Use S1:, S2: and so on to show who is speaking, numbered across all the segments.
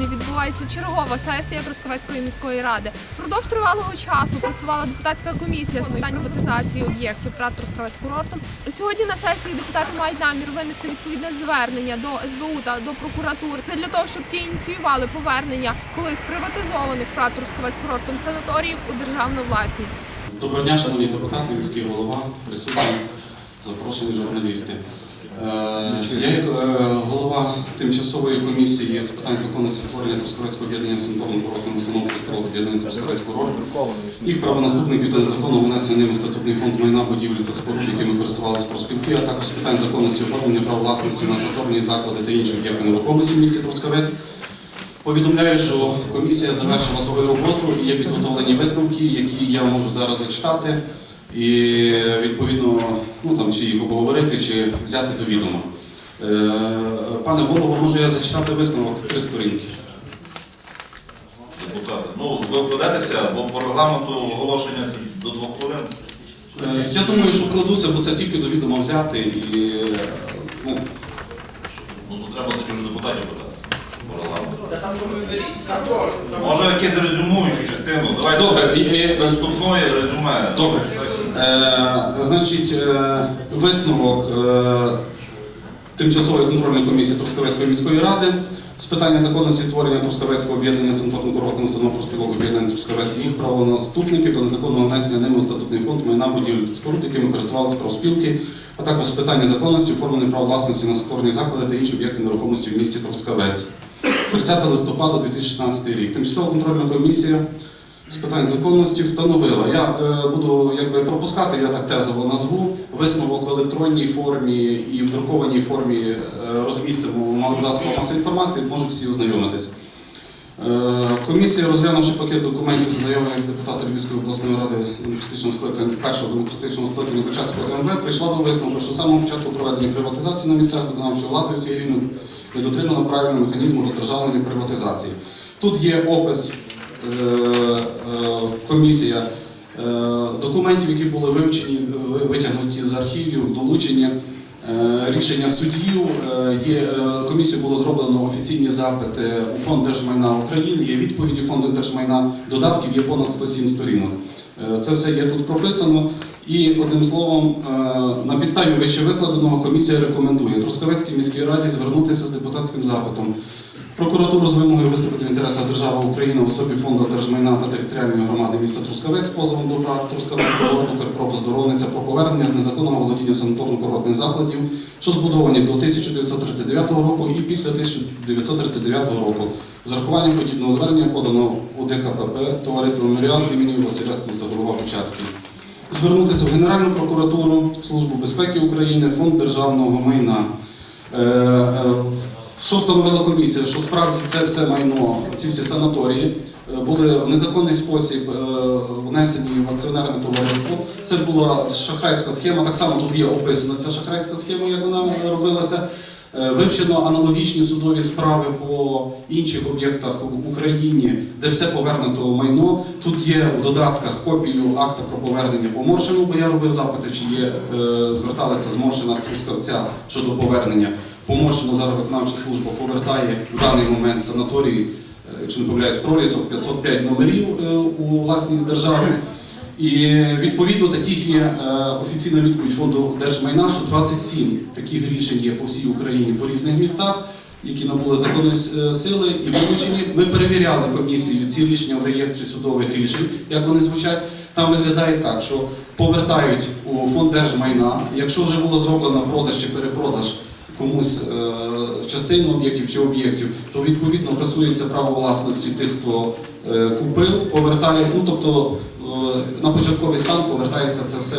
S1: районі відбувається чергова сесія Трускавецької міської ради. Впродовж тривалого часу працювала депутатська комісія з питань приватизації об'єктів ПРАТ Трускавець курортом. Сьогодні на сесії депутати мають намір винести відповідне звернення до СБУ та до прокуратури. Це для того, щоб ті ініціювали повернення колись приватизованих ПРАТ Трускавець курортом санаторіїв у державну власність.
S2: Доброго дня, шановні депутати, міський голова, присутні, запрошені журналісти. Е, Я як е, голова тимчасової комісії з питань законності створення Трускавецького об'єднання санаторно курортного установ Трускавецького об'єднання Трускавець курорт, їх правонаступників та незаконно внесення ними статутний фонд майна будівлі та споруд, якими користувалися проспілки, а також з питань законності оформлення прав власності на санаторні заклади та інші об'єкти нерухомості в місті Трускавець. Повідомляю, що комісія завершила свою роботу і є підготовлені висновки, які я можу зараз зачитати, і відповідно ну, там, чи їх обговорити, чи взяти до відома. Е, Пане голово, можу я зачитати висновок три сторінки.
S3: Депутати. Ну, ви вкладетеся, бо по регламенту оголошення це до двох хвилин.
S2: Е, Я думаю, що вкладуся, бо це тільки до відома взяти. І, ну,
S3: Ну, то треба тоді вже депутатів питати по регламенту. Може, якісь резюмуючу частину. Давайте
S2: Добре,
S3: без,
S2: і- і-
S3: без вступної резюме.
S2: Добре. Е, значить, е, висновок е, тимчасової контрольної комісії Трускавецької міської ради з питання законності створення Трускавецького об'єднання санаторно курортного установ профспілок об'єднання Трускавець і їх правонаступників та незаконного внесення ними у статутний фонд майна будівель та споруд, якими користувалися профспілки, а також з питання законності оформлення прав власності на санаторні заклади та інші об'єкти нерухомості в місті Трускавець. 30 листопада 2016 рік. Тимчасова контрольна комісія з питань законності встановила. Я е, буду якби пропускати, я так тезово назву. Висновок в електронній формі і в друкованій формі е, розмістимо в засобах масової інформації, можуть всі ознайомитися. Е, Комісія, розглянувши пакет документів за заявою з депутата Львівської обласної ради демократичного скликання першого демократичного скликання Початського МВ, прийшла до висновку, що з самого початку проведення приватизації на місцях виконавчої влади рівнів не дотримано правильного механізму роздержавлення приватизації. Тут є опис комісія е, документів, які були вивчені, витягнуті з архівів, долучені. Е, Рішення суддів е, є е, комісією було зроблено офіційні запити у фонд держмайна України. Є відповіді фонду держмайна. Додатків є понад 107 сторінок. Е, Це все є тут прописано. І одним словом, е, на підставі вище викладеного комісія рекомендує Трускавецькій міській раді звернутися з депутатським запитом. Прокуратуру з вимогою виступити в інтересах держави України в особі фонду держмайна та територіальної громади міста Трускавець з позовом до ПРАТ Трускавецького Карпропоздоровниця про повернення з незаконного володіння санаторно-курортних закладів, що збудовані до 1939 року і після 1939 року. З урахуванням подібного звернення подано у ДКПП товариство Меморіал імені Василя Стуса, голова Почацький. Звернутися в Генеральну прокуратуру, Службу безпеки України, Фонд державного майна. Що встановила комісія? Що справді це все майно, ці всі санаторії е, були в незаконний спосіб е, внесені в акціонерне товариство. Це була шахрайська схема. Так само тут є описана ця шахрайська схема, як вона робилася. Е, Вивчено аналогічні судові справи по інших об'єктах в Україні, де все повернуто майно. Тут є в додатках копію акта про повернення по Моршину, бо я робив запити, чи є зверталися з Моршина з щодо повернення. По Моршину зараз виконавча служба повертає в даний момент санаторій, е, якщо не помиляюсь, пролісок 505 номерів е, у власність держави. І відповідно таких є е, офіційна відповідь фонду держмайна, що 27 таких рішень є по всій Україні по різних містах, які набули законної сили і вилучені. Ми перевіряли комісію ці рішення в реєстрі судових рішень, як вони звучать. Там виглядає так, що повертають у фонд держмайна. Якщо вже було зроблено продаж чи перепродаж комусь е, частину об'єктів чи об'єктів, то відповідно касується право власності тих, хто е, купив, повертає. Ну тобто е, на початковий стан повертається це все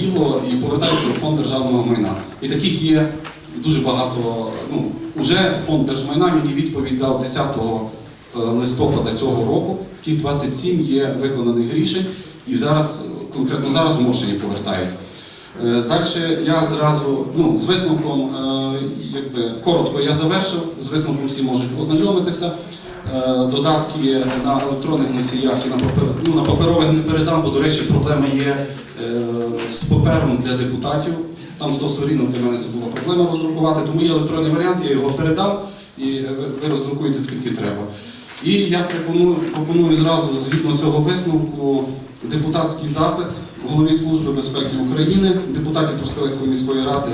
S2: діло і повертається у фонд державного майна. І таких є дуже багато. Ну уже фонд держмайна мені відповідь дав 10 е, листопада цього року. Тих 27 є виконаних рішень, і зараз конкретно зараз в повертають. Е, Далі я зразу ну, з висновком, е, якби коротко я завершив, з висновком всі можуть ознайомитися. Е, Додатки на електронних носіях і на, папер, ну, на паперових не передам, бо, до речі, проблема є з папером для депутатів. Там 100 сторінок для мене це була проблема роздрукувати, тому є електронний варіант, я його передав. і ви роздрукуєте скільки треба. І я пропоную, пропоную зразу згідно цього висновку депутатський запит голові Служби безпеки України, депутатів Трускавецької міської ради,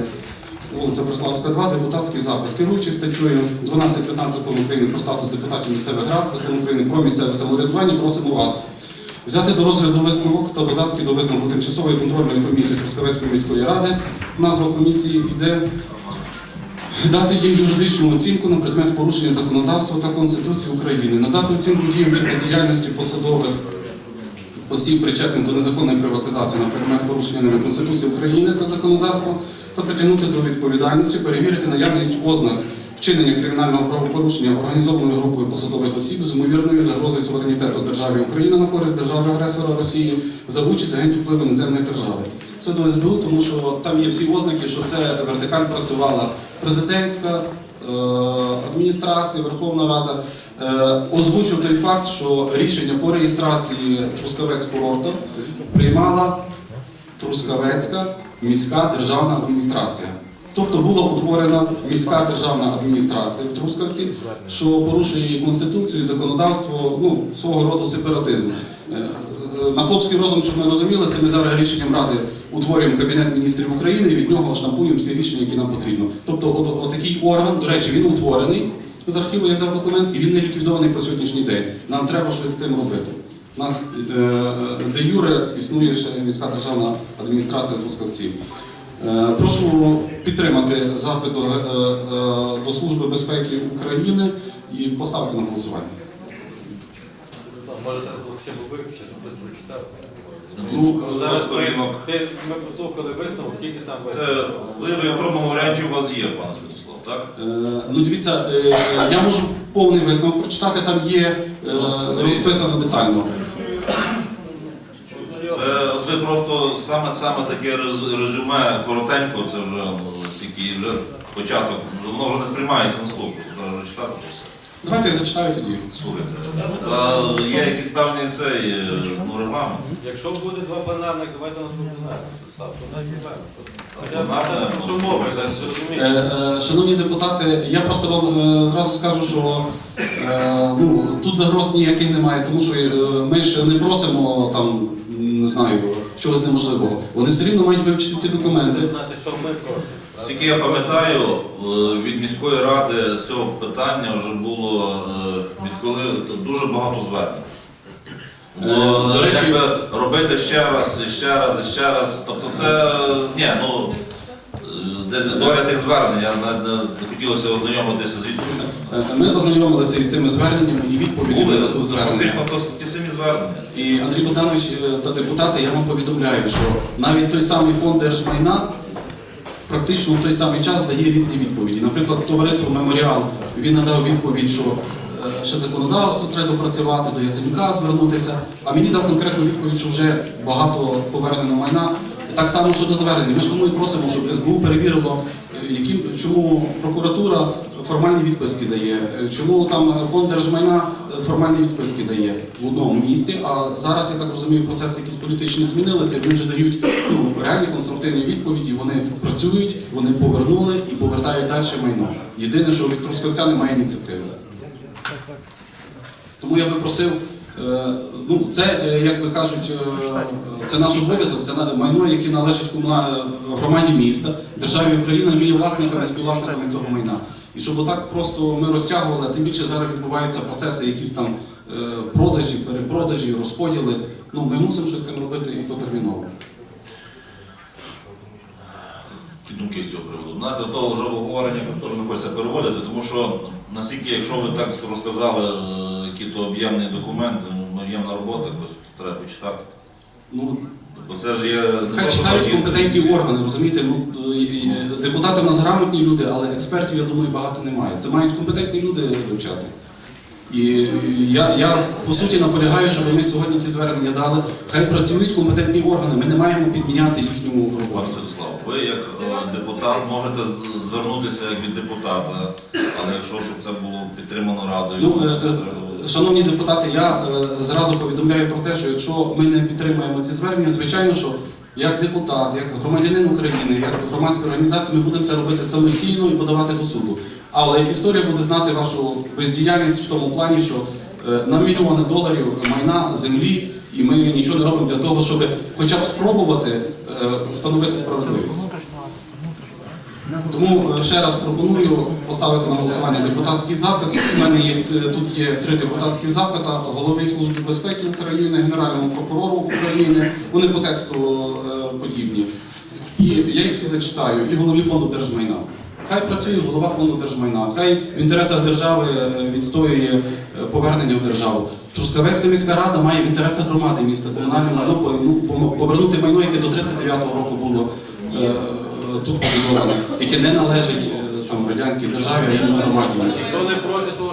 S2: вулиця Брославська, 2, депутатський запит. Керуючи статтею 12.15 закону України про статус депутатів місцевих рад, закон України про місцеве самоврядування, просимо вас взяти до розгляду висновок та додатки до висновку тимчасової контрольної комісії Трускавецької міської ради. Назва комісії йде дати їм юридичну оцінку на предмет порушення законодавства та Конституції України, надати оцінку діям чи бездіяльності посадових осіб, причетних до незаконної приватизації на предмет порушення ними Конституції України та законодавства, та притягнути до відповідальності, перевірити наявність ознак вчинення кримінального правопорушення організованою групою посадових осіб з ймовірною загрозою суверенітету держави Україна на користь держави-агресора Росії за участь агентів впливу іноземної держави. Це до СБУ, тому що там є всі ознаки, що це вертикаль працювала президентська е, адміністрація, Верховна Рада. Е, Озвучив той факт, що рішення по реєстрації Трускавець курорту приймала Трускавецька міська державна адміністрація. Тобто була утворена міська державна адміністрація в Трускавці, що порушує конституцію, і законодавство, ну, свого роду сепаратизм. Е, е, На хлопський розум, щоб ми розуміли, це ми зараз рішенням Ради утворюємо Кабінет міністрів України і від нього штампуємо всі рішення, які нам потрібно. Тобто, отакий орган, до речі, він утворений з архіву як взяв документ, і він не ліквідований по сьогоднішній день. Нам треба щось з тим робити. У нас е, де юре існує ще міська державна адміністрація Трускавців. Е, Прошу підтримати запит до, е, до Служби безпеки України і поставити на голосування.
S4: Може, треба було ще щоб хтось.
S2: Ну,
S4: Зараз
S3: сторінок.
S4: ми послухали висновок, тільки сам
S3: Е,
S4: висновок.
S3: Ви в електронному варіанті у вас є, пане Святослав, так?
S2: Е, Ну, дивіться, е, я можу повний висновок прочитати, там є е, розписано детально.
S3: Це от ви просто саме саме таке рез- резюме коротенько, це вже ну, стільки вже початок, воно вже не сприймається на слух, треба вже читати.
S2: Давайте я зачитаю тоді.
S3: Слухайте. Та є якийсь певний цей е, ну, регламент.
S4: Якщо буде два пленарних, давайте нас що
S3: ну,
S4: мови,
S3: це-
S4: це
S2: Е, е, Шановні депутати, я просто вам зразу скажу, що ну, тут загроз ніяких немає, тому що ми ж не просимо там, не знаю, чогось неможливого. Вони все рівно мають вивчити ці документи.
S4: Знати, що ми просимо.
S3: Скільки я пам'ятаю, е, від міської ради з цього питання вже було е, відколи дуже багато звернень. Бо,
S2: Е,
S3: якби робити ще раз, і ще раз, і ще раз. Тобто це ні, ну десь доля тих звернень, я не хотілося ознайомитися з відповідями.
S2: Ми ознайомилися із тими зверненнями і відповіді
S3: Були
S2: на ту звернення.
S3: фактично то ті самі звернення.
S2: І Андрій Богданович та депутати, я вам повідомляю, що навіть той самий фонд держмайна практично в той самий час дає різні відповіді. Наприклад, товариство Меморіал він надав відповідь, що е, ще законодавство треба допрацювати, до Яценюка звернутися. А мені дав конкретну відповідь, що вже багато повернено майна. Так само щодо звернень. Ми ж тому і просимо, щоб СБУ перевірило, е, яким, чому прокуратура формальні відписки дає, е, чому там фонд держмайна формальні відписки дає в одному місці. А зараз, я так розумію, процеси якісь політичні змінилися, вони вже дають ну, реальні конструктивні відповіді. Вони працюють, вони повернули і повертають далі майно. Єдине, що від Трускавця немає ініціативи. Тому я би просив, е, ну це, е, як би кажуть, е, це наш обов'язок, це майно, яке належить громаді міста, державі Україна, ми є власниками, співвласниками цього майна. І щоб отак просто ми розтягували, а тим більше зараз відбуваються процеси, якісь там е, продажі, перепродажі, розподіли. Ну, ми мусимо щось цим робити і то терміново.
S3: Які думки з цього приводу? Знаєте, того вже обговорення теж не хочеться переводити, тому що наскільки, якщо ви так розказали, е, які то об'ємні документи, ну, об'ємна робота, якось треба почитати.
S2: Ну,
S3: Бо це ж є
S2: Хай читають компетентні органи, розумієте? Ну, е, депутати в нас грамотні люди, але експертів, я думаю, багато немає. Це мають компетентні люди вивчати. І я, я по суті наполягаю, щоб ми сьогодні ті звернення дали. Хай працюють компетентні органи, ми не маємо підміняти їхню роботу.
S3: Святослав, ви як е, депутат можете звернутися від депутата, але якщо щоб це було підтримано радою,
S2: Ну, е, е, шановні депутати, я зразу повідомляю про те, що якщо ми не підтримуємо ці звернення, звичайно, що як депутат, як громадянин України, як громадська організація, ми будемо це робити самостійно і подавати до суду. Але історія буде знати вашу бездіяльність в тому плані, що е, на мільйони доларів майна землі, і ми нічого не робимо для того, щоб хоча б спробувати е, встановити справедливість. Тому е, ще раз пропоную поставити на голосування депутатський запит. У мене є е, тут є три депутатські запита голові Служби безпеки України, Генеральному прокурору України. Вони по тексту е, подібні. І я їх всі зачитаю. І голові фонду держмайна. Хай працює голова фонду держмайна, хай в інтересах держави відстоює повернення в державу. Трускавецька міська рада має в інтересах громади міста комунальне майно ну, повернути майно, яке до 39-го року було тут побудоване, яке не належить е, там радянській державі, а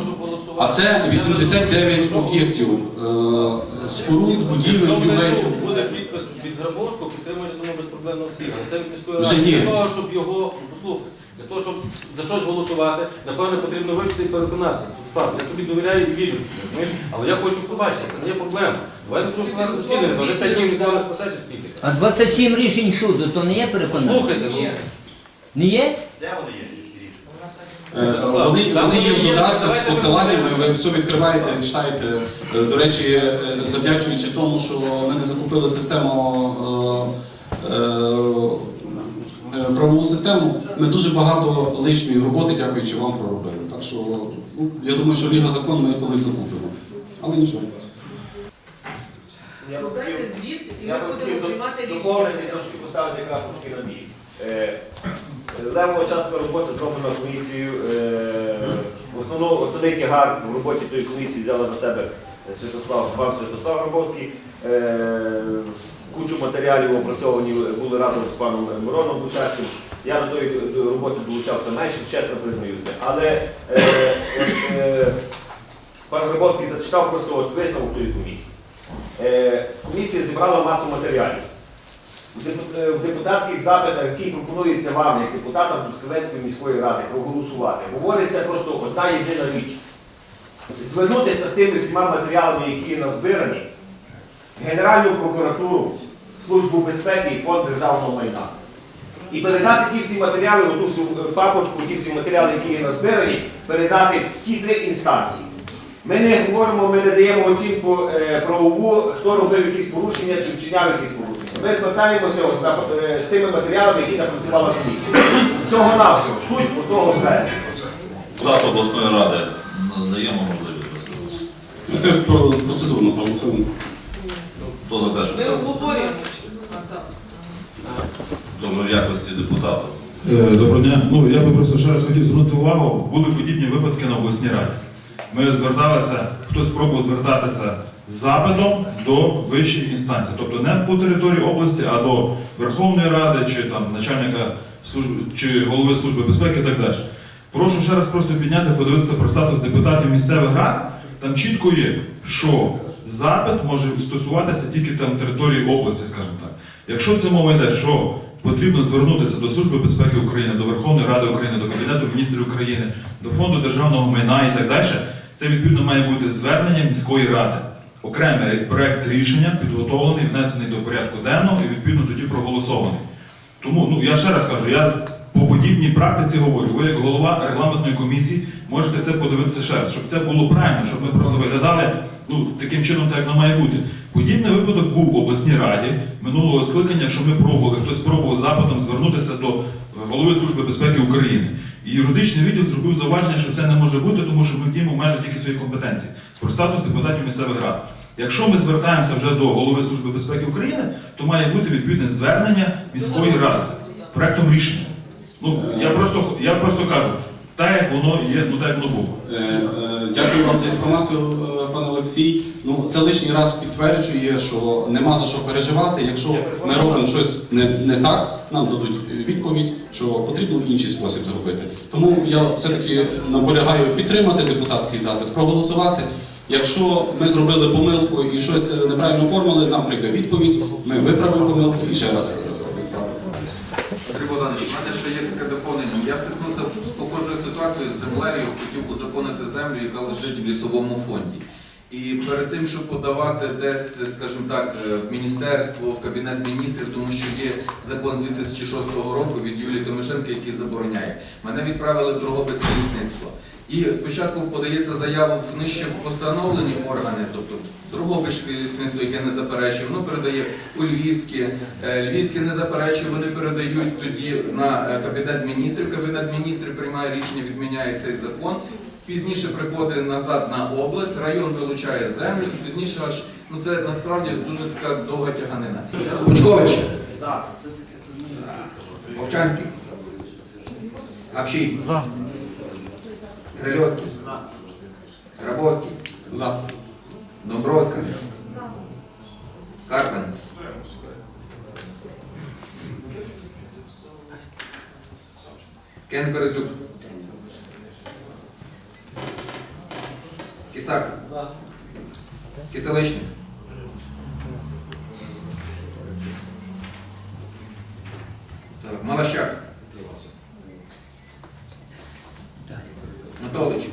S4: щоб голосувати?
S2: А це 89 об'єктів е, споруд, будівель, бюлетів.
S4: буде підпис від Грабовського, підтримання думаю, безпроблемно всі. Це від міської ради. Для того, щоб його, послухайте, для того, щоб за щось голосувати, напевно, потрібно вивчити і переконатися. Святослав, я тобі довіряю і вірю. розумієш? Але я хочу побачити, це не є проблема. Давайте будемо план засідання, вже 5 днів ніхто не спасе чи скільки.
S5: А 27 рішень суду, то не є переконання?
S4: Слухайте, ну.
S5: Не є?
S2: Е, Вони, вони є в додатках з посиланнями, ви все відкриваєте, читаєте. Е, До речі, е, завдячуючи тому, що ми не закупили систему е, е, е, правову систему, ми дуже багато лишньої роботи, дякуючи вам, проробили. Так що ну, я думаю, що Ліга закон ми колись закупимо. Але нічого.
S6: Я б
S7: Здайте
S6: хотів-
S7: звіт, і
S6: я
S7: ми
S6: б
S7: будемо
S6: хотів
S7: приймати рішення.
S6: доповнити трошки поставити крапочки на бій. Е, Левова частка роботи зроблена комісією. Е, В основному основний тягар в роботі тої комісії взяла на себе Святослав, пан Святослав Гробовський. Е, Кучу матеріалів опрацьовані були разом з паном Мироном Бучацьким. Я до тої роботи долучався менше, чесно признаюся. Але е, от, е, пан Грибовський зачитав просто от висновок тої комісії. Е, Комісія зібрала масу матеріалів. Е, В депутатських запитах, які пропонуються вам, як депутатам Трускавецької міської ради, проголосувати, говориться просто одна єдина річ. Звернутися з тими всіма матеріалами, які назбирані, Генеральну прокуратуру, Службу безпеки і фонд державного майна. І передати ті всі матеріали, оту всю е, папочку, ті всі матеріали, які є назбирані, передати в ті три інстанції. Ми не говоримо, ми не даємо оцінку е, правову, хто робив якісь порушення чи вчиняв якісь порушення. Ми звертаємося ось на, е, з тими матеріалами, які напрацювала комісія. Цього навсього, суть по того звернення.
S3: Депутат обласної ради надаємо можливість
S2: про процедурно проголосуємо.
S3: Хто за те,
S7: Ми обговорюємо.
S3: Дуже в якості депутата?
S8: Е, Доброго дня. Ну я би просто ще раз хотів звернути увагу. Були подібні випадки на обласній раді. Ми зверталися, хтось спробував звертатися з запитом до вищої інстанції, тобто не по території області, а до Верховної Ради чи там начальника служби чи голови служби безпеки і так далі. Прошу ще раз просто підняти, подивитися про статус депутатів місцевих рад. Там чітко є, що запит може стосуватися тільки там території області, скажімо так. Якщо це мова йде, що потрібно звернутися до Служби безпеки України, до Верховної Ради України, до Кабінету міністрів України, до фонду державного майна і так далі, це відповідно має бути звернення міської ради. Окремий проект рішення підготовлений, внесений до порядку денного і відповідно тоді проголосований. Тому ну я ще раз кажу, я по подібній практиці говорю. Ви як голова регламентної комісії можете це подивитися ще раз, щоб це було правильно, щоб ми просто виглядали ну таким чином, так як воно має бути. Подібний випадок був в обласній раді минулого скликання, що ми пробували, хтось пробував запитом звернутися до голови служби безпеки України. І юридичний відділ зробив зауваження, що це не може бути, тому що ми діємо в тільки своїх компетенцій про статус депутатів місцевих рад. Якщо ми звертаємося вже до голови служби безпеки України, то має бути відповідне звернення міської ради проектом рішення. Ну я просто я просто кажу, так як воно є, ну так воно було.
S2: Е, е, Дякую вам за інформацію, е, пане Олексій. Ну це лишній раз підтверджує, що нема за що переживати. Якщо ми робимо щось не, не так, нам дадуть відповідь, що потрібно в інший спосіб зробити. Тому я все-таки наполягаю підтримати депутатський запит, проголосувати. Якщо ми зробили помилку і щось неправильно оформили, нам прийде відповідь. Ми виправимо помилку і ще раз.
S9: Андрій є таке доповнення. Я стикнувся з похожою ситуацією з землею, хотів узаконити землю, яка лежить в лісовому фонді. І перед тим, щоб подавати десь, скажімо так, е, в міністерство, в кабінет міністрів, тому що є закон з 2006 року від Юлії Тимошенко, який забороняє. Мене відправили в Дрогобицьке лісництво. І спочатку подається заява в нижче постановлені органи, тобто Дрогобицьке лісництво, яке не заперечує, воно передає у Львівське, Е, Львівське не заперечує, вони передають тоді на е, кабінет міністрів. Кабінет міністрів приймає рішення, відміняє цей закон. Пізніше приходить назад на область, район вилучає землю, і пізніше аж ну це насправді дуже така довга тяганина. Лучкович. За. Овчанський. Гапщій. За. Грильовський. За. Грабовський.
S2: За.
S9: Домбровська. Карпин. Кен Березюк. Кисак. Киселичник. Так, Малащак. Анатолич.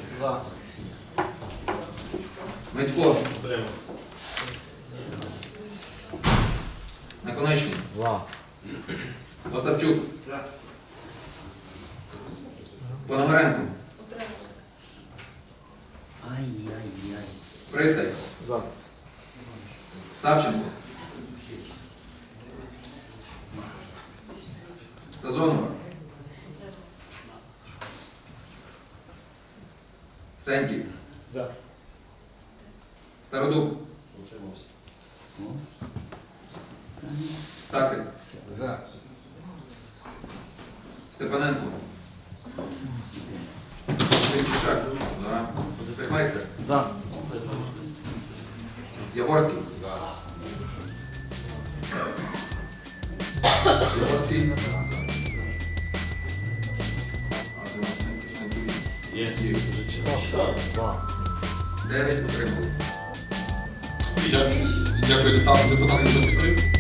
S9: Мицько. Наконечний.
S7: За.
S9: Остапчук. Пономаренко. Сеньків.
S7: За.
S9: Стародуб. Стасик.
S7: За.
S9: Степаненко. Тимчишак. За. Цехмайстер.
S7: За.
S9: Яворський. Яворський. А, це у нас Сеньків, Сеньків. Є.
S7: За.
S9: Дев'ять утрималися.
S2: Дякую депутатам за підтримку.